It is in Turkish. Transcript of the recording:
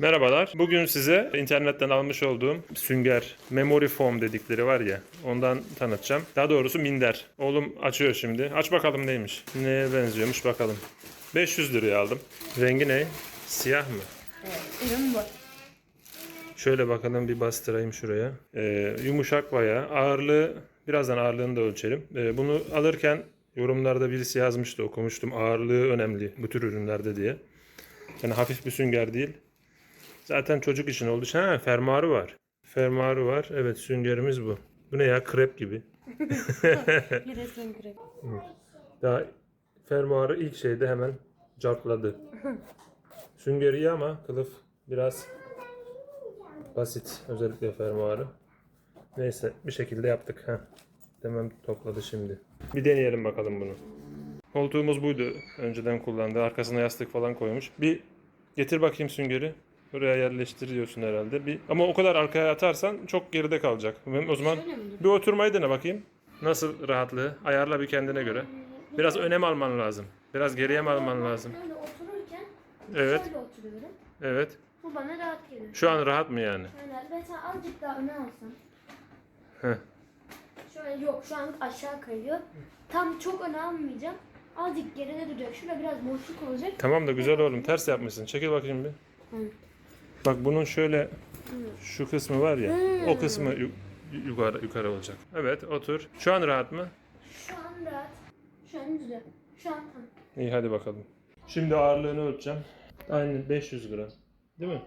Merhabalar. Bugün size internetten almış olduğum sünger, memory foam dedikleri var ya, ondan tanıtacağım. Daha doğrusu minder. Oğlum açıyor şimdi. Aç bakalım neymiş. Neye benziyormuş bakalım. 500 liraya aldım. Rengi ne? Siyah mı? Evet, ürün bu. Şöyle bakalım bir bastırayım şuraya. Ee, yumuşak bayağı. Ağırlığı, birazdan ağırlığını da ölçelim. Ee, bunu alırken yorumlarda birisi yazmıştı okumuştum. Ağırlığı önemli bu tür ürünlerde diye. Yani hafif bir sünger değil. Zaten çocuk için olduğu için ha, fermuarı var. Fermuarı var. Evet süngerimiz bu. Bu ne ya krep gibi. Resim kürek. Daha fermuarı ilk şeyde hemen cartladı. Sünger iyi ama kılıf biraz basit. Özellikle fermuarı. Neyse bir şekilde yaptık. Heh. Hemen topladı şimdi. Bir deneyelim bakalım bunu. Koltuğumuz buydu. Önceden kullandığı. Arkasına yastık falan koymuş. Bir getir bakayım süngeri. Buraya yerleştir diyorsun herhalde. Bir, ama o kadar arkaya atarsan çok geride kalacak. O zaman bir oturmayı dene bakayım. Nasıl rahatlığı? Ayarla bir kendine göre. Biraz önem alman lazım. Biraz geriye mi alman lazım? Böyle otururken Evet. şöyle oturuyorum. Evet. Bu bana rahat geliyor. Şu an rahat mı yani? Yani mesela azıcık daha öne alsam. Heh. Şöyle yok şu an aşağı kayıyor. Tam çok öne almayacağım. Azıcık geride duracak. Şurada biraz boşluk olacak. Tamam da güzel oğlum. Ters yapmışsın. Çekil bakayım bir. Bak bunun şöyle şu kısmı var ya. O kısmı yu- yukarı yukarı olacak. Evet otur. Şu an rahat mı? Şu an rahat. Şu an güzel. Şu an tam. İyi hadi bakalım. Şimdi ağırlığını ölçeceğim. Aynen 500 gram. Değil mi?